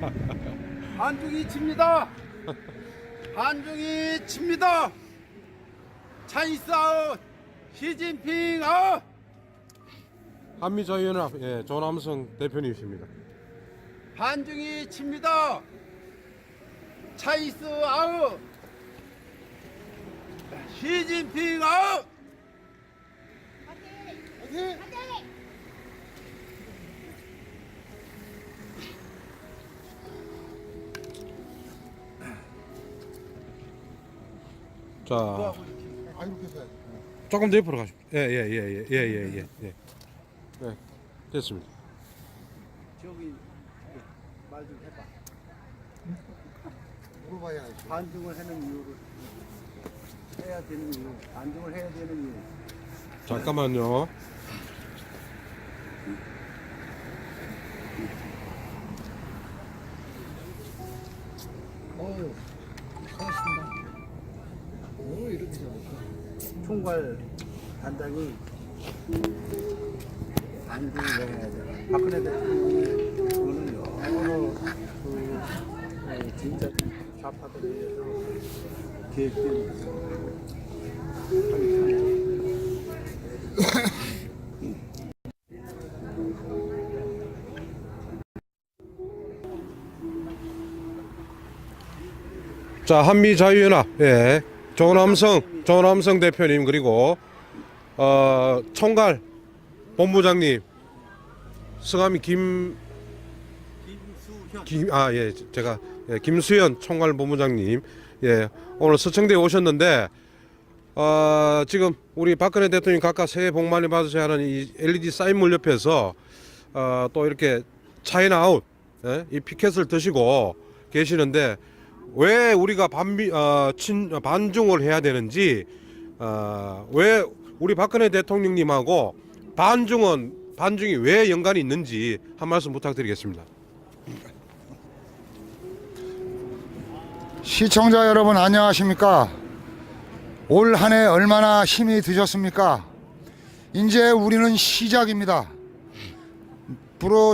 한중이 칩니다. 한중이 칩니다. 차이스 아웃. 시진핑 아웃. 한미 자유연합 예, 조남성 대표님이십니다. 한중이 칩니다. 차이스 아웃. 시진핑 아웃. 자, 아 이렇게 해서 조금 더 옆으로 가십시오. 예, 예, 예, 예, 예, 예, 예, 예. 네, 됐습니다. 저기 말 좀 해봐. 물어봐야 알지. 반중을 하는 이유를 해야 되는 이유. 반중을 해야 되는 이유. 잠깐만요. 총괄 단장이 반중을 해야 돼. 박근혜 대통령이 그거는 여러 그 어, 진짜 좌파들에 의해서 계획된 자, 한미 자유연합 예, 조남성, 조남성 대표님 그리고 어, 총괄 본부장님 성함이 김 김수현. 김, 아, 예, 제가, 예, 김수현 총괄 본부장님, 예, 오늘 서청대에 오셨는데, 어, 지금 우리 박근혜 대통령 각각 새해 복 많이 받으셔야 하는 이 LED 사인물 옆에서, 어, 또 이렇게 차이나 아웃, 예, 이 피켓을 드시고 계시는데, 왜 우리가 반미, 어, 친, 반중을 해야 되는지, 어, 왜 우리 박근혜 대통령님하고 반중은, 반중이 왜 연관이 있는지 한 말씀 부탁드리겠습니다. 시청자 여러분 안녕하십니까? 올 한 해 얼마나 힘이 드셨습니까? 이제 우리는 시작입니다.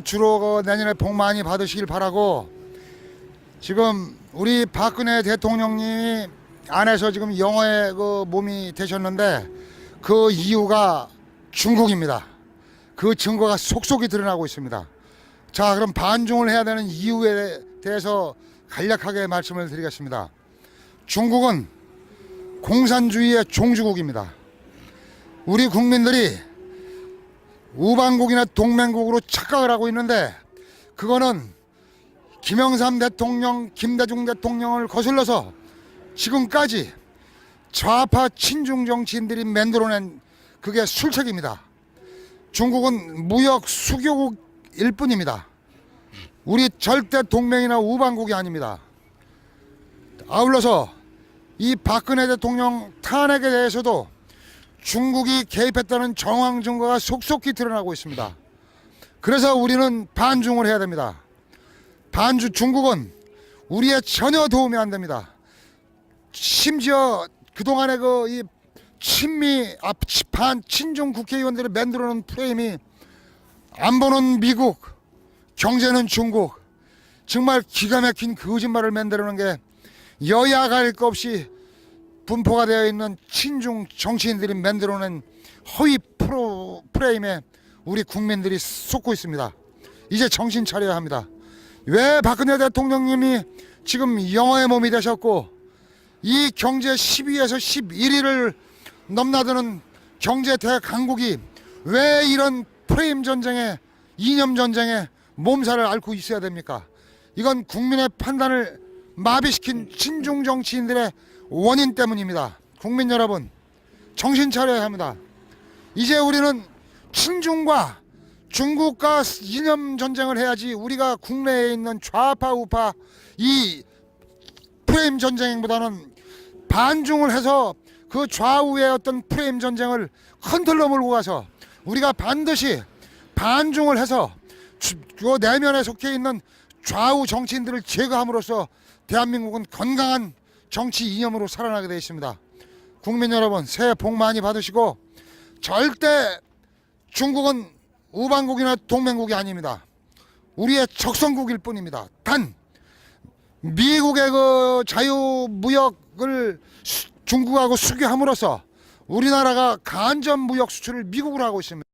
주로 내년에 복 많이 받으시길 바라고 지금 우리 박근혜 대통령님이 안에서 지금 영어의 그 몸이 되셨는데 그 이유가 중국입니다. 그 증거가 속속이 드러나고 있습니다. 자, 그럼 반중을 해야 되는 이유에 대해서 간략하게 말씀을 드리겠습니다. 중국은 공산주의의 종주국입니다. 우리 국민들이 우방국이나 동맹국으로 착각을 하고 있는데 그거는 김영삼 대통령, 김대중 대통령을 거슬러서 지금까지 좌파 친중 정치인들이 만들어낸 그게 술책입니다. 중국은 무역 수교국일 뿐입니다. 우리 절대 동맹이나 우방국이 아닙니다. 아울러서 이 박근혜 대통령 탄핵에 대해서도 중국이 개입했다는 정황 증거가 속속히 드러나고 있습니다. 그래서 우리는 반중을 해야 됩니다. 반주 중국은 우리의 전혀 도움이 안 됩니다. 심지어 그동안의 그이 친미 아, 반 친중 국회의원들이 만들어 놓은 프레임이 안보는 미국, 경제는 중국 정말 기가 막힌 거짓말을 만들어 놓은 게 여야 갈 것 없이 분포가 되어 있는 친중 정치인들이 만들어낸 허위 프로, 프레임에 우리 국민들이 속고 있습니다. 이제 정신 차려야 합니다. 왜 박근혜 대통령님이 지금 영어의 몸이 되셨고 이 경제 10위에서 11위를 넘나드는 경제 대강국이 왜 이런 프레임 전쟁에 이념 전쟁에 몸살을 앓고 있어야 됩니까? 이건 국민의 판단을 마비시킨 친중 정치인들의 원인 때문입니다. 국민 여러분, 정신 차려야 합니다. 이제 우리는 친중과 중국과 이념 전쟁을 해야지 우리가 국내에 있는 좌파 우파 이 프레임 전쟁보다는 반중을 해서 그 좌우의 어떤 프레임 전쟁을 흔들러 몰고 가서 우리가 반드시 반중을 해서 주- 그 내면에 속해 있는 좌우 정치인들을 제거함으로써 대한민국은 건강한 정치 이념으로 살아나게 되어 있습니다. 국민 여러분 새해 복 많이 받으시고 절대 중국은 우방국이나 동맹국이 아닙니다. 우리의 적성국일 뿐입니다. 단 미국의 그 자유무역을 수- 중국하고 수교함으로써 우리나라가 간접 무역 수출을 미국으로 하고 있습니다.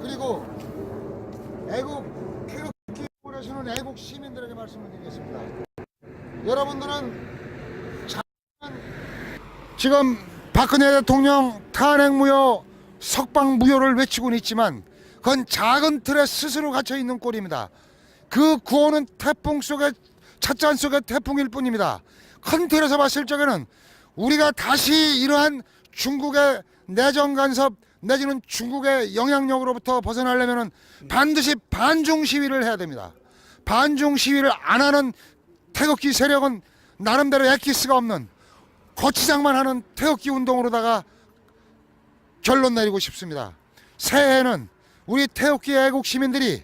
그리고 애국 태극기 보내시는 애국 시민들에게 말씀을 드리겠습니다. 여러분들은 자- 지금 박근혜 대통령 탄핵 무효, 석방 무효를 외치고는 있지만 그건 작은 틀에 스스로 갇혀 있는 꼴입니다. 그 구호는 태풍 속에 찻잔 속의 태풍일 뿐입니다. 큰 틀에서 봤을 적에는 우리가 다시 이러한 중국의 내정 간섭 내지는 중국의 영향력으로부터 벗어나려면 반드시 반중 시위를 해야 됩니다. 반중 시위를 안 하는 태극기 세력은 나름대로 엑기스가 없는 거치장만 하는 태극기 운동으로다가 결론 내리고 싶습니다. 새해에는 우리 태극기 애국 시민들이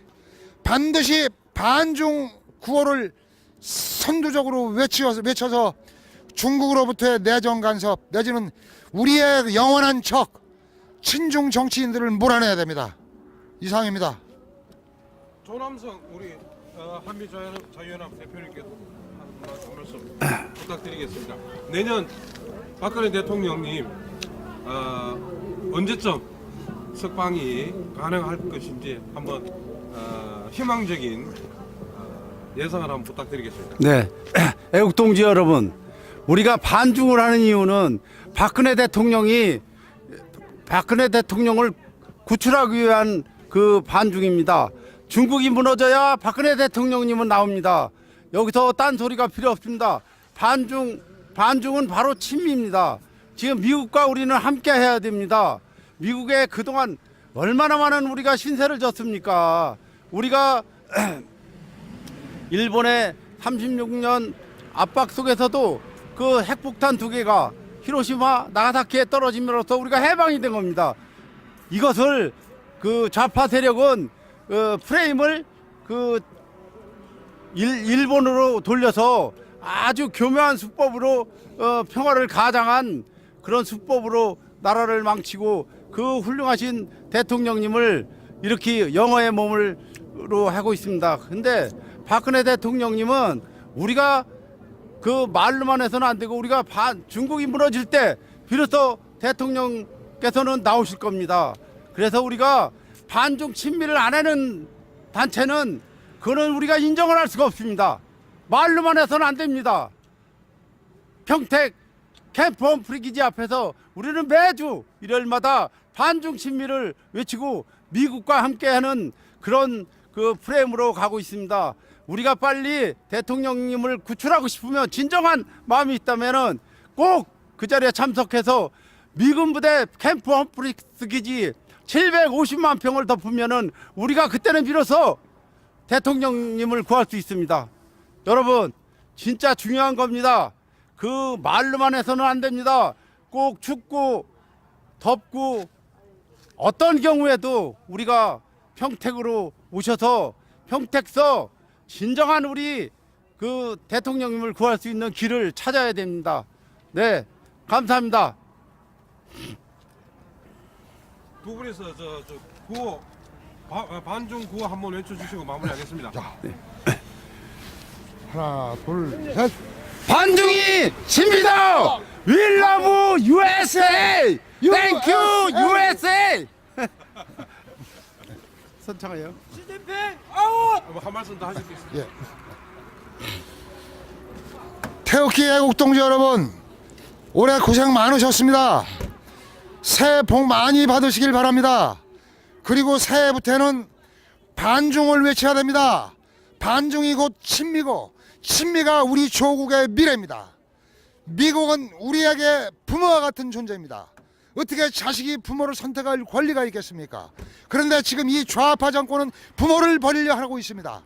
반드시 반중 구호를 선두적으로 외치어서, 외쳐서 중국으로부터의 내정 간섭 내지는 우리의 영원한 적 친중 정치인들을 몰아내야 됩니다. 이상입니다. 조남성 우리 어, 한미 자유연합, 자유연합 대표님께 한 말씀 부탁드리겠습니다. 내년 박근혜 대통령님 어, 언제쯤 석방이 가능할 것인지 한번 어, 희망적인 어, 예상을 한번 부탁드리겠습니다. 네, 애국 동지 여러분, 우리가 반중을 하는 이유는 박근혜 대통령이 박근혜 대통령을 구출하기 위한 그 반중입니다. 중국이 무너져야 박근혜 대통령님은 나옵니다. 여기서 딴 소리가 필요 없습니다. 반중 반중은 바로 친미입니다. 지금 미국과 우리는 함께 해야 됩니다. 미국에 그동안 얼마나 많은 우리가 신세를 졌습니까? 우리가 일본의 36년 압박 속에서도 그 핵폭탄 두 개가 히로시마 나가사키에 떨어짐으로써 우리가 해방이 된 겁니다. 이것을 그 좌파 세력은 어, 프레임을 그 일, 일본으로 돌려서 아주 교묘한 수법으로 어, 평화를 가장한 그런 수법으로 나라를 망치고 그 훌륭하신 대통령님을 이렇게 영어의 몸을로 하고 있습니다. 근데 박근혜 대통령님은 우리가 그 말로만 해서는 안 되고 우리가 반, 중국이 무너질 때 비로소 대통령께서는 나오실 겁니다. 그래서 우리가 반중 친미를 안 하는 단체는 그거는 우리가 인정을 할 수가 없습니다. 말로만 해서는 안 됩니다. 평택 캠프 홈 프리기지 앞에서 우리는 매주 일요일마다 반중 친미를 외치고 미국과 함께하는 그런 그 프레임으로 가고 있습니다. 우리가 빨리 대통령님을 구출하고 싶으면 진정한 마음이 있다면은 꼭 그 자리에 참석해서 미군 부대 캠프 홈프리스 기지 750만 평을 덮으면은 우리가 그때는 비로소 대통령님을 구할 수 있습니다. 여러분 진짜 중요한 겁니다. 그 말로만 해서는 안 됩니다. 꼭 춥고 덥고 어떤 경우에도 우리가 평택으로 오셔서 평택서 진정한 우리 그 대통령님을 구할 수 있는 길을 찾아야 됩니다. 네, 감사합니다. 두 분이서 저, 저 구호 바- 아, 반중 구호 한번 외쳐주시고 마무리하겠습니다. 하나, 둘, 셋. 반중이 집니다. We love USA. Thank you USA. 선창해요. 뭐한 말씀 더 하실 수 있습니다. 태극기 애국 동지 여러분, 올해 고생 많으셨습니다. 새해 복 많이 받으시길 바랍니다. 그리고 새해부터는 반중을 외쳐야 됩니다. 반중이 곧 친미고, 친미가 우리 조국의 미래입니다. 미국은 우리에게 부모와 같은 존재입니다. 어떻게 자식이 부모를 선택할 권리가 있겠습니까? 그런데 지금 이 좌파 정권은 부모를 버리려 하고 있습니다.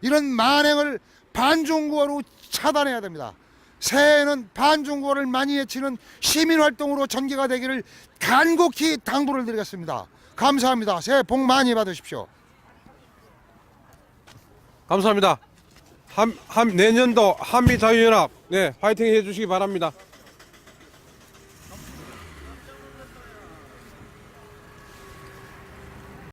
이런 만행을 반중국어로 차단해야 됩니다. 새해에는 반중국어를 많이 외치는 시민활동으로 전개가 되기를 간곡히 당부를 드리겠습니다. 감사합니다. 새해 복 많이 받으십시오. 감사합니다. 한, 한 내년도 한미 자유연합 네 화이팅 해주시기 바랍니다.